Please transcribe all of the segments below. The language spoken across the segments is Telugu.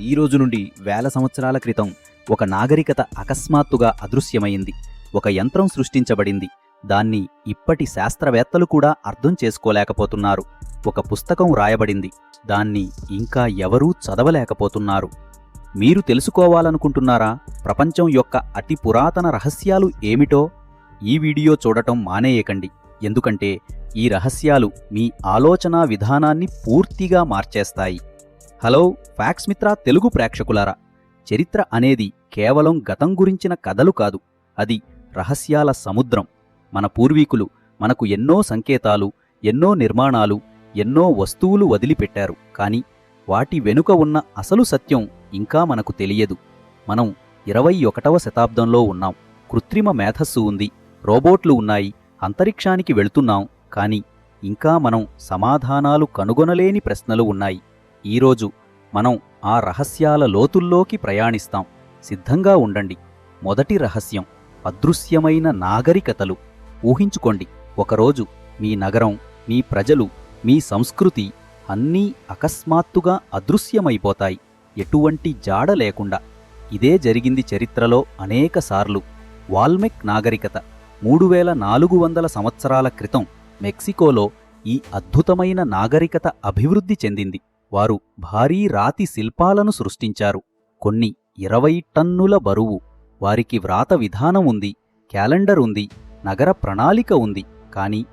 ఈ రోజు నుండి వేల సంవత్సరాల క్రితం ఒక నాగరికత అకస్మాత్తుగా అదృశ్యమైంది. ఒక యంత్రం సృష్టించబడింది. దాన్ని ఇప్పటి శాస్త్రవేత్తలు కూడా అర్థం చేసుకోలేకపోతున్నారు. ఒక పుస్తకం రాయబడింది. దాన్ని ఇంకా ఎవరూ చదవలేకపోతున్నారు. మీరు తెలుసుకోవాలనుకుంటున్నారా? ప్రపంచం యొక్క అతి పురాతన రహస్యాలు ఏమిటో? ఈ వీడియో చూడటం మానేయకండి. ఎందుకంటే ఈ రహస్యాలు మీ ఆలోచనా విధానాన్ని పూర్తిగా మార్చేస్తాయి. హలో ఫ్యాక్స్ మిత్ర తెలుగు ప్రేక్షకులారా. చరిత్ర అనేది కేవలం గతం గురించిన కథలు కాదు అది రహస్యాల సముద్రం. మన పూర్వీకులు మనకు ఎన్నో సంకేతాలు ఎన్నో నిర్మాణాలు ఎన్నో వస్తువులు వదిలిపెట్టారు కానీ వాటి వెనుక ఉన్న అసలు సత్యం ఇంకా మనకు తెలియదు. మనం ఇరవై ఒకటవ శతాబ్దంలో ఉన్నాం. కృత్రిమ మేధస్సు ఉంది రోబోట్లు ఉన్నాయి అంతరిక్షానికి వెళుతున్నాం కానీ ఇంకా మనం సమాధానాలు కనుగొనలేని ప్రశ్నలు ఉన్నాయి. ఈరోజు మనం ఆ రహస్యాల లోతుల్లోకి ప్రయాణిస్తాం. సిద్ధంగా ఉండండి. మొదటి రహస్యం అదృశ్యమైన నాగరికతలు. ఊహించుకోండి ఒకరోజు మీ నగరం మీ ప్రజలు మీ సంస్కృతి అన్నీ అకస్మాత్తుగా అదృశ్యమైపోతాయి. ఎటువంటి జాడ లేకుండా. ఇదే జరిగింది చరిత్రలో అనేకసార్లు వాల్మెక్ నాగరికత మూడు వేల నాలుగు వందల సంవత్సరాల క్రితం మెక్సికోలో ఈ అద్భుతమైన నాగరికత అభివృద్ధి చెందింది. వారు భారీ రాతి శిల్పాలను సృష్టించారు. కొన్ని ఇరవై టన్నుల బరువు వారికి వ్రాత విధానం ఉంది క్యాలెండర్ ఉంది నగర ప్రణాళిక ఉంది. కాని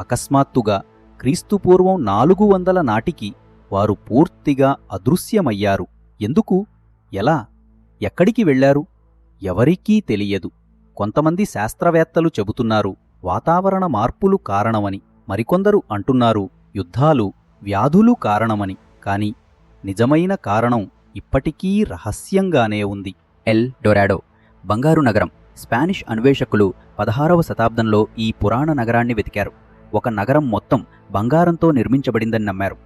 అకస్మాత్తుగా క్రీస్తుపూర్వం నాలుగు వందల నాటికి వారు పూర్తిగా అదృశ్యమయ్యారు. ఎందుకు? ఎలా? ఎక్కడికి వెళ్ళారు ఎవరికీ తెలియదు. కొంతమంది శాస్త్రవేత్తలు చెబుతున్నారు వాతావరణ మార్పులు కారణమని. మరికొందరు అంటున్నారు యుద్ధాలు వ్యాధులు కారణమని. కాని నిజమైన కారణం ఇప్పటికీ రహస్యంగానే ఉంది. ఎల్ డొరాడో బంగారు నగరం. స్పానిష్ అన్వేషకులు పదహారవ శతాబ్దంలో ఈ పురాణ నగరాన్ని వెతికారు. ఒక నగరం మొత్తం బంగారంతో నిర్మించబడిందని నమ్మారు.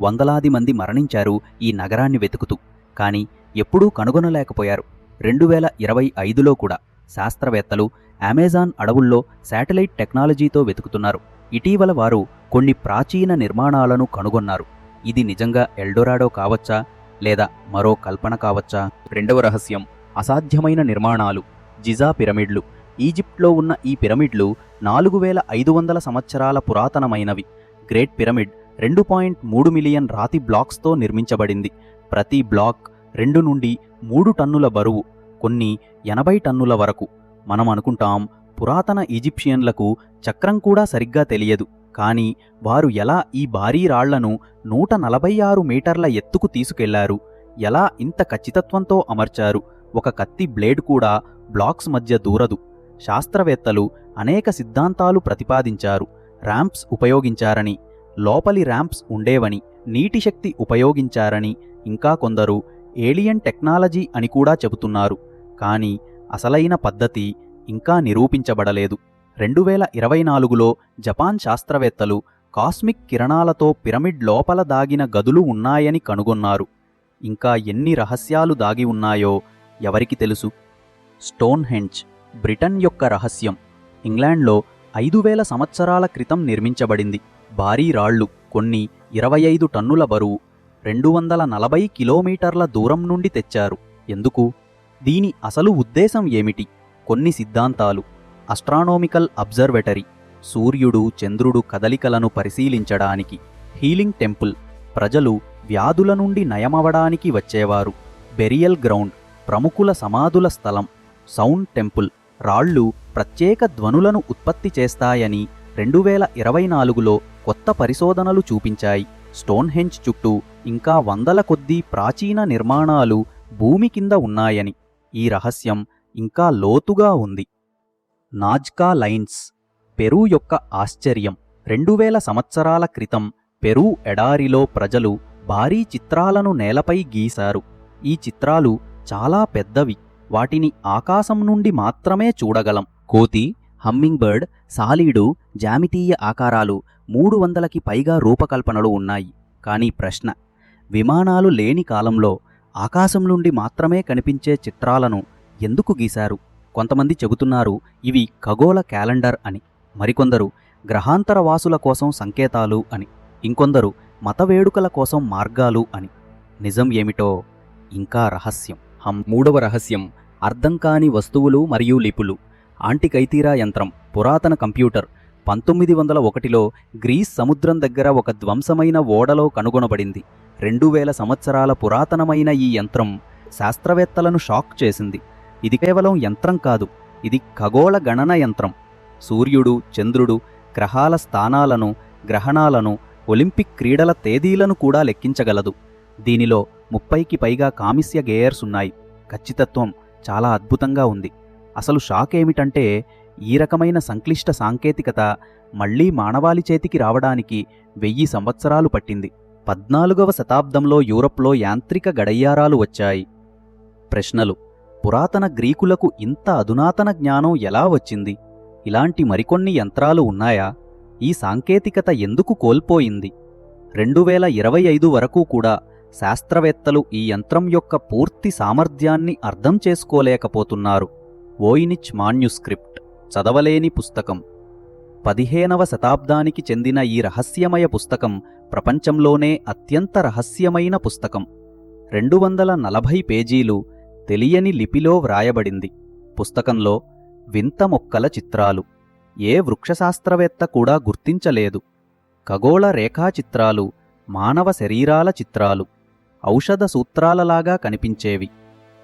వందలాది మంది మరణించారు ఈ నగరాన్ని వెతుకుతూ. కాని ఎప్పుడూ కనుగొనలేకపోయారు. రెండు వేల ఇరవై ఐదులో కూడా శాస్త్రవేత్తలు అమెజాన్ అడవుల్లో శాటిలైట్ టెక్నాలజీతో వెతుకుతున్నారు. ఇటీవల వారు కొన్ని ప్రాచీన నిర్మాణాలను కనుగొన్నారు. ఇది నిజంగా ఎల్డొరాడో కావచ్చా? లేదా మరో కల్పన కావచ్చా? రెండవ రహస్యం. అసాధ్యమైన నిర్మాణాలు. జిజా పిరమిడ్లు. ఈజిప్ట్లో ఉన్న ఈ పిరమిడ్లు నాలుగు వేల ఐదు వందల సంవత్సరాల పురాతనమైనవి. గ్రేట్ పిరమిడ్ రెండు పాయింట్ మూడు మిలియన్ రాతి బ్లాక్స్తో నిర్మించబడింది. ప్రతి బ్లాక్ రెండు నుండి మూడు టన్నుల బరువు కొన్ని ఎనభై టన్నుల వరకు. మనం అనుకుంటాం పురాతన ఈజిప్షియన్లకు చక్రం కూడా సరిగ్గా తెలియదు. కానీ వారు ఎలా ఈ భారీ రాళ్ళను నూట నలభై ఆరు మీటర్ల ఎత్తుకు తీసుకెళ్ళారు? ఎలా ఇంత ఖచ్చితత్వంతో అమర్చారు? ఒక కత్తి బ్లేడ్ కూడా బ్లాక్స్ మధ్య దూరదు. శాస్త్రవేత్తలు అనేక సిద్ధాంతాలు ప్రతిపాదించారు. ర్యాంప్స్ ఉపయోగించారని లోపలి ర్యాంప్స్ ఉండేవని నీటి శక్తి ఉపయోగించారని ఇంకా కొందరు ఏలియన్ టెక్నాలజీ అని కూడా చెబుతున్నారు. కానీ అసలైన పద్ధతి ఇంకా నిరూపించబడలేదు. రెండు వేల ఇరవై నాలుగులో జపాన్ శాస్త్రవేత్తలు కాస్మిక్ కిరణాలతో పిరమిడ్ లోపల దాగిన గదులు ఉన్నాయని కనుగొన్నారు. ఇంకా ఎన్ని రహస్యాలు దాగి ఉన్నాయో ఎవరికి తెలుసు? స్టోన్ హెంచ్ బ్రిటన్ యొక్క రహస్యం. ఇంగ్లాండ్లో ఐదు వేల సంవత్సరాల క్రితం నిర్మించబడింది. భారీ రాళ్ళు కొన్ని ఇరవై ఐదు టన్నుల బరువు రెండు వందల నలభై కిలోమీటర్ల దూరం నుండి తెచ్చారు. ఎందుకు? దీని అసలు ఉద్దేశం ఏమిటి? కొన్ని సిద్ధాంతాలు. అస్ట్రానోమికల్ అబ్జర్వేటరీ సూర్యుడు చంద్రుడు కదలికలను పరిశీలించడానికి హీలింగ్ టెంపుల్ ప్రజలు వ్యాధుల నుండి నయమవడానికి వచ్చేవారు. బెరియల్ గ్రౌండ్ ప్రముఖుల సమాధుల స్థలం సౌండ్ టెంపుల్ రాళ్ళు ప్రత్యేక ధ్వనులను ఉత్పత్తి చేస్తాయని రెండు వేల ఇరవై నాలుగులో కొత్త పరిశోధనలు చూపించాయి. స్టోన్హెంజ్ చుట్టూ ఇంకా వందల కొద్దీ ప్రాచీన నిర్మాణాలు భూమి కింద ఉన్నాయని ఈ రహస్యం ఇంకా లోతుగా ఉంది. నాజ్కా లైన్స్ పెరూ యొక్క ఆశ్చర్యం. రెండు వేల సంవత్సరాల క్రితం పెరూ ఎడారిలో ప్రజలు భారీ చిత్రాలను నేలపై గీశారు. ఈ చిత్రాలు చాలా పెద్దవి. వాటిని ఆకాశం నుండి మాత్రమే చూడగలం. కోతి హమ్మింగ్ బర్డ్ సాలీడు జామితీయ ఆకారాలు మూడు వందలకి పైగా రూపకల్పనలు ఉన్నాయి. కానీ ప్రశ్న విమానాలు లేని కాలంలో ఆకాశం నుండి మాత్రమే కనిపించే చిత్రాలను ఎందుకు గీశారు? కొంతమంది చెబుతున్నారు ఇవి ఖగోళ క్యాలెండర్ అని. మరికొందరు గ్రహాంతర వాసుల కోసం సంకేతాలు అని. ఇంకొందరు మత వేడుకల కోసం మార్గాలు అని. నిజం ఏమిటో ఇంకా రహస్యం. హం మూడవ రహస్యం. అర్థం కాని వస్తువులు మరియు లిపులు. ఆంటికైతీరా యంత్రం. పురాతన కంప్యూటర్. పంతొమ్మిది వందల ఒకటిలో గ్రీస్ సముద్రం దగ్గర ఒక ధ్వంసమైన ఓడలో కనుగొనబడింది. రెండు వేల సంవత్సరాల పురాతనమైన ఈ యంత్రం శాస్త్రవేత్తలను షాక్ చేసింది. ఇది కేవలం యంత్రం కాదు ఇది ఖగోళ గణన యంత్రం. సూర్యుడు చంద్రుడు గ్రహాల స్థానాలను గ్రహణాలను ఒలింపిక్ క్రీడల తేదీలను కూడా లెక్కించగలదు. దీనిలో ముప్పైకి పైగా కామిస్య గేయర్స్ ఉన్నాయి. ఖచ్చితత్వం చాలా అద్భుతంగా ఉంది. అసలు షాక్ ఏమిటంటే ఈ రకమైన సంక్లిష్ట సాంకేతికత మళ్ళీ మానవాళి చేతికి రావడానికి వెయ్యి సంవత్సరాలు పట్టింది. పద్నాలుగవ శతాబ్దంలో యూరప్లో యాంత్రిక గడయ్యారాలు వచ్చాయి. ప్రశ్నలు. పురాతన గ్రీకులకు ఇంత అధునాతన జ్ఞానం ఎలా వచ్చింది? ఇలాంటి మరికొన్ని యంత్రాలు ఉన్నాయా? ఈ సాంకేతికత ఎందుకు కోల్పోయింది? రెండు వేల ఇరవై ఐదు వరకు కూడా శాస్త్రవేత్తలు ఈ యంత్రం యొక్క పూర్తి సామర్థ్యాన్ని అర్థం చేసుకోలేకపోతున్నారు. ఓయినిచ్ మాన్యుస్క్రిప్ట్ చదవలేని పుస్తకం. పదిహేనవ శతాబ్దానికి చెందిన ఈ రహస్యమయ పుస్తకం ప్రపంచంలోనే అత్యంత రహస్యమైన పుస్తకం. రెండు వందల నలభై పేజీలు తెలియని లిపిలో వ్రాయబడింది. పుస్తకంలో వింత మొక్కల చిత్రాలు. ఏ వృక్షశాస్త్రవేత్త కూడా గుర్తించలేదు. ఖగోళ రేఖాచిత్రాలు మానవ శరీరాల చిత్రాలు ఔషధ సూత్రాలలాగా కనిపించేవి.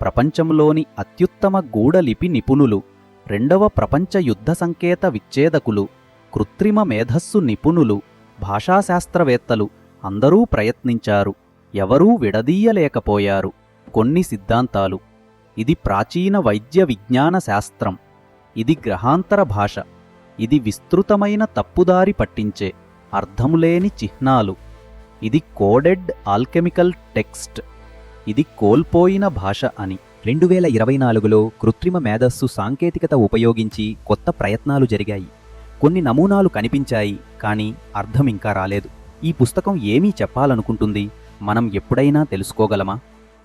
ప్రపంచంలోని అత్యుత్తమ గూఢలిపి నిపుణులు రెండవ ప్రపంచ యుద్ధ సంకేత విచ్ఛేదకులు కృత్రిమ మేధస్సు నిపుణులు భాషాశాస్త్రవేత్తలు అందరూ ప్రయత్నించారు. ఎవరూ విడదీయలేకపోయారు. కొన్ని సిద్ధాంతాలు. ఇది ప్రాచీన వైద్య విజ్ఞాన శాస్త్రం. ఇది గ్రహాంతర భాష. ఇది విస్తృతమైన తప్పుదారి పట్టించే అర్థములేని చిహ్నాలు. ఇది కోడెడ్ ఆల్కెమికల్ టెక్స్ట్. ఇది కోల్పోయిన భాష అని. రెండు వేల ఇరవై నాలుగులో కృత్రిమ మేధస్సు సాంకేతికత ఉపయోగించి కొత్త ప్రయత్నాలు జరిగాయి. కొన్ని నమూనాలు కనిపించాయి కానీ అర్థం ఇంకా రాలేదు. ఈ పుస్తకం ఏమీ చెప్పాలనుకుంటుంది? మనం ఎప్పుడైనా తెలుసుకోగలమా?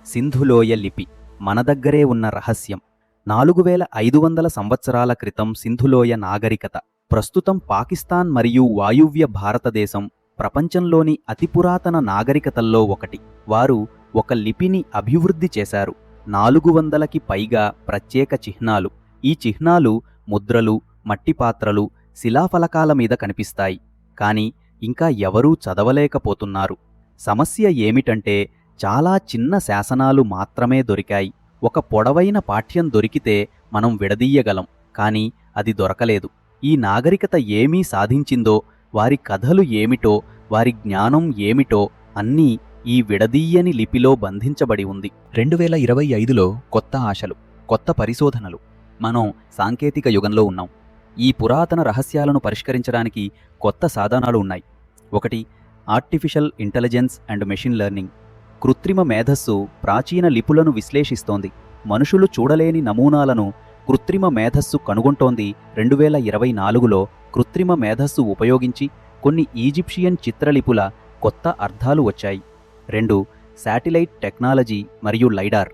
సింధులోయ లిపి. మన దగ్గరే ఉన్న రహస్యం. నాలుగు వేల ఐదు వందల సంవత్సరాల క్రితం సింధులోయ నాగరికత ప్రస్తుతం పాకిస్తాన్ మరియు వాయువ్య భారతదేశం ప్రపంచంలోని అతి పురాతన నాగరికతల్లో ఒకటి. వారు ఒక లిపిని అభివృద్ధి చేశారు. నాలుగు వందలకి పైగా ప్రత్యేక చిహ్నాలు. ఈ చిహ్నాలు ముద్రలు మట్టి పాత్రలు శిలాఫలకాల మీద కనిపిస్తాయి. కానీ ఇంకా ఎవరూ చదవలేకపోతున్నారు. సమస్య ఏమిటంటే చాలా చిన్న శాసనాలు మాత్రమే దొరికాయి. ఒక పొడవైన పాఠ్యం దొరికితే మనం విడదీయగలం కాని అది దొరకలేదు. ఈ నాగరికత ఏమీ సాధించిందో వారి కథలు ఏమిటో వారి జ్ఞానం ఏమిటో అన్నీ ఈ విడదీయని లిపిలో బంధించబడి ఉంది. రెండు వేల ఇరవై ఐదులో కొత్త ఆశలు కొత్త పరిశోధనలు. మనం సాంకేతిక యుగంలో ఉన్నాం. ఈ పురాతన రహస్యాలను పరిష్కరించడానికి కొత్త సాధనాలు ఉన్నాయి. ఒకటి artificial intelligence and machine learning. కృత్రిమ మేధస్సు ప్రాచీన లిపులను విశ్లేషిస్తోంది. మనుషులు చూడలేని నమూనాలను కృత్రిమ మేధస్సు కనుగొంటోంది రెండు వేల ఇరవై నాలుగులో కృత్రిమ మేధస్సు ఉపయోగించి కొన్ని ఈజిప్షియన్ చిత్రలిపుల కొత్త అర్థాలు వచ్చాయి. రెండు శాటిలైట్ టెక్నాలజీ మరియు లైడార్.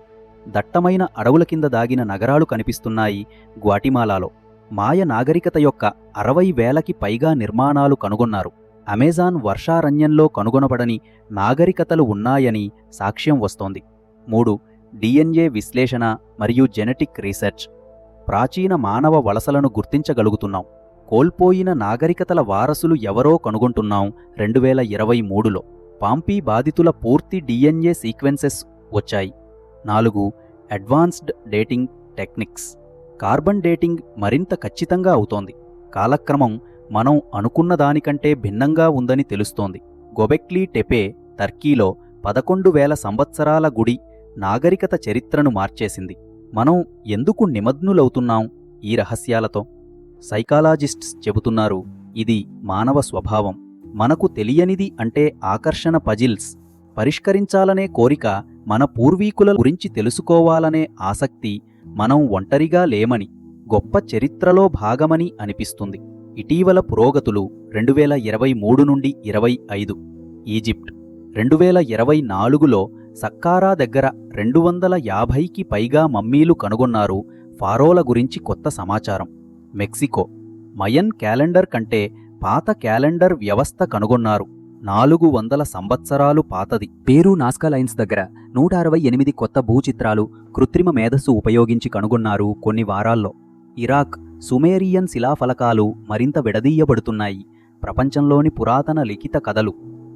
దట్టమైన అడవుల కింద దాగిన నగరాలు కనిపిస్తున్నాయి గ్వాటిమాలాలో. మాయ నాగరికత యొక్క అరవై వేలకి పైగా నిర్మాణాలు కనుగొన్నారు. అమెజాన్ వర్షారణ్యంలో కనుగొనబడని నాగరికతలు ఉన్నాయని సాక్ష్యం వస్తోంది. మూడు డిఎన్ఏ విశ్లేషణ మరియు జెనెటిక్ రీసెర్చ్. ప్రాచీన మానవ వలసలను గుర్తించగలుగుతున్నాం. కోల్పోయిన నాగరికతల వారసులు ఎవరో కనుగొంటున్నాం రెండు వేల ఇరవై మూడులో. పాంపీ బాధితుల పూర్తి డిఎన్ఏ సీక్వెన్సెస్ వచ్చాయి. నాలుగు advanced dating techniques. Carbon dating మరింత ఖచ్చితంగా అవుతోంది. కాలక్రమం మనం అనుకున్న దానికంటే భిన్నంగా ఉందని తెలుస్తోంది. గొబెక్లీ టెపే టర్కీలో పదకొండు వేల సంవత్సరాల గుడి నాగరికత చరిత్రను మార్చేసింది. మనం ఎందుకు నిమగ్నులవుతున్నాం ఈ రహస్యాలతో? సైకాలజిస్ట్స్ చెబుతున్నారు ఇది మానవ స్వభావం. మనకు తెలియనిది అంటే ఆకర్షణ పజిల్స్. పరిష్కరించాలనే కోరిక మన పూర్వీకుల గురించి తెలుసుకోవాలనే ఆసక్తి మనం ఒంటరిగా లేమని గొప్ప చరిత్రలో భాగమని అనిపిస్తుంది. ఇటీవల పురోగతులు రెండు వేల ఇరవై మూడు నుండి ఇరవై ఐదు. ఈజిప్ట్ రెండు వేల ఇరవై నాలుగులో సక్కారా దగ్గర రెండు వందల యాభైకి పైగా మమ్మీలు కనుగొన్నారు ఫారోల గురించి కొత్త సమాచారం. మెక్సికో మయన్ క్యాలెండర్ కంటే పాత క్యాలెండర్ వ్యవస్థ కనుగొన్నారు. నాలుగు వందల సంవత్సరాలు పాతది. పేరు నాస్కా లైన్స్ దగ్గర నూట అరవై ఎనిమిది కొత్త భూచిత్రాలు కృత్రిమ మేధస్సు ఉపయోగించి కనుగొన్నారు కొన్ని వారాల్లో. ఇరాక్ సుమేరియన్ శిలాఫలకాలు మరింత విడదీయబడుతున్నాయి. ప్రపంచంలోని పురాతన లిఖిత కథలు.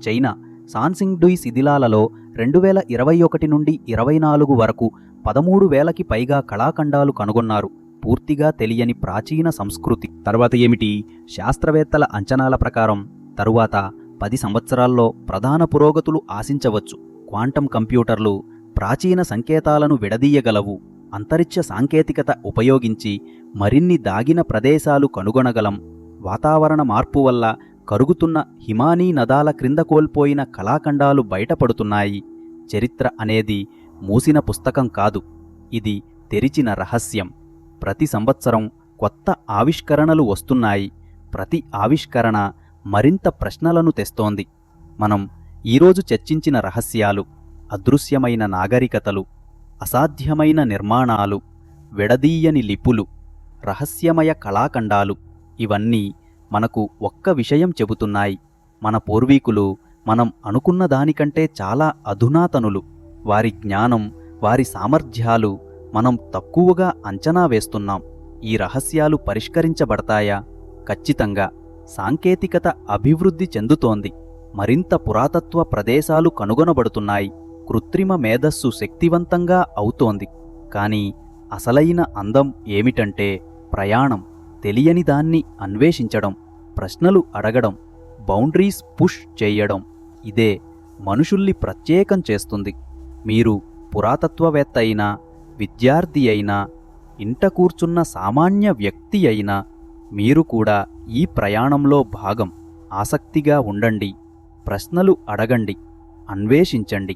చైనా సాన్సింగ్డుయ్ శిథిలాలలో రెండు వేల ఇరవై ఒకటి నుండి ఇరవై నాలుగు వరకు పదమూడు వేలకి పైగా కళాఖండాలు కనుగొన్నారు. పూర్తిగా తెలియని ప్రాచీన సంస్కృతి. తర్వాత ఏమిటి? శాస్త్రవేత్తల అంచనాల ప్రకారం తరువాత పది సంవత్సరాల్లో ప్రధాన పురోగతులు ఆశించవచ్చు. క్వాంటం కంప్యూటర్లు ప్రాచీన సంకేతాలను విడదీయగలవు. అంతరిక్ష సాంకేతికత ఉపయోగించి మరిన్ని దాగిన ప్రదేశాలు కనుగొనగలం. వాతావరణ మార్పు వల్ల కరుగుతున్న హిమానీ నదాల క్రింద కోల్పోయిన కళాఖండాలు బయటపడుతున్నాయి. చరిత్ర అనేది మూసిన పుస్తకం కాదు. ఇది తెరిచిన రహస్యం. ప్రతి సంవత్సరం కొత్త ఆవిష్కరణలు వస్తున్నాయి. ప్రతి ఆవిష్కరణ మరింత ప్రశ్నలను తెస్తోంది. మనం ఈరోజు చర్చించిన రహస్యాలు అదృశ్యమైన నాగరికతలు అసాధ్యమైన నిర్మాణాలు విడదీయని లిపులు రహస్యమయ కళాఖండాలు ఇవన్నీ మనకు ఒక్క విషయం చెబుతున్నాయి. మన పూర్వీకులు మనం అనుకున్న దానికంటే చాలా అధునాతనులు. వారి జ్ఞానం వారి సామర్థ్యాలు మనం తక్కువగా అంచనా వేస్తున్నాం. ఈ రహస్యాలు పరిష్కరించబడతాయా? ఖచ్చితంగా. సాంకేతికత అభివృద్ధి చెందుతోంది. మరింత పురాతత్వ ప్రదేశాలు కనుగొనబడుతున్నాయి. కృత్రిమ మేధస్సు శక్తివంతంగా అవుతోంది. కానీ అసలైన అందం ఏమిటంటే ప్రయాణం తెలియని దాన్ని అన్వేషించడం ప్రశ్నలు అడగడం బౌండరీస్ పుష్ చేయడం. ఇదే మనుషుల్ని ప్రత్యేకం చేస్తుంది. మీరు పురాతత్వవేత్త అయినా విద్యార్థి అయినా ఇంట కూర్చున్న సామాన్య వ్యక్తి అయినా మీరు కూడా ఈ ప్రయాణంలో భాగం. ఆసక్తిగా ఉండండి ప్రశ్నలు అడగండి అన్వేషించండి.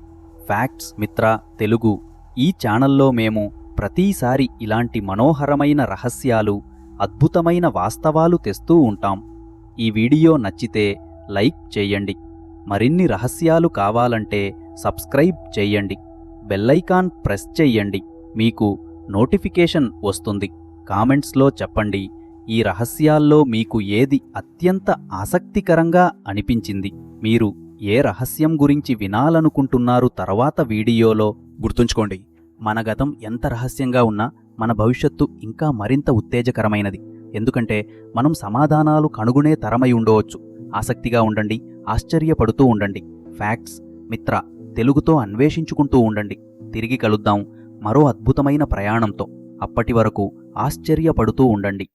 ఫ్యాక్ట్స్ మిత్ర తెలుగు ఈ ఛానల్లో మేము ప్రతిసారి ఇలాంటి మనోహరమైన రహస్యాలు అద్భుతమైన వాస్తవాలు తెస్తూ ఉంటాం. ఈ వీడియో నచ్చితే లైక్ చేయండి. మరిన్ని రహస్యాలు కావాలంటే సబ్స్క్రైబ్ చేయండి. బెల్లైకాన్ ప్రెస్ చెయ్యండి మీకు నోటిఫికేషన్ వస్తుంది. కామెంట్స్లో చెప్పండి. ఈ రహస్యాల్లో మీకు ఏది అత్యంత ఆసక్తికరంగా అనిపించింది? మీరు ఏ రహస్యం గురించి వినాలనుకుంటున్నారు తర్వాత వీడియోలో గుర్తుంచుకోండి. మన గతం ఎంత రహస్యంగా ఉన్నా మన భవిష్యత్తు ఇంకా మరింత ఉత్తేజకరమైనది. ఎందుకంటే మనం సమాధానాలు కనుగొనే తరమై ఉండవచ్చు. ఆసక్తిగా ఉండండి ఆశ్చర్యపడుతూ ఉండండి. ఫ్యాక్ట్స్ మిత్ర తెలుగుతో అన్వేషించుకుంటూ ఉండండి. తిరిగి కలుద్దాం మరో అద్భుతమైన ప్రయాణంతో. అప్పటి వరకు ఆశ్చర్యపడుతూ ఉండండి.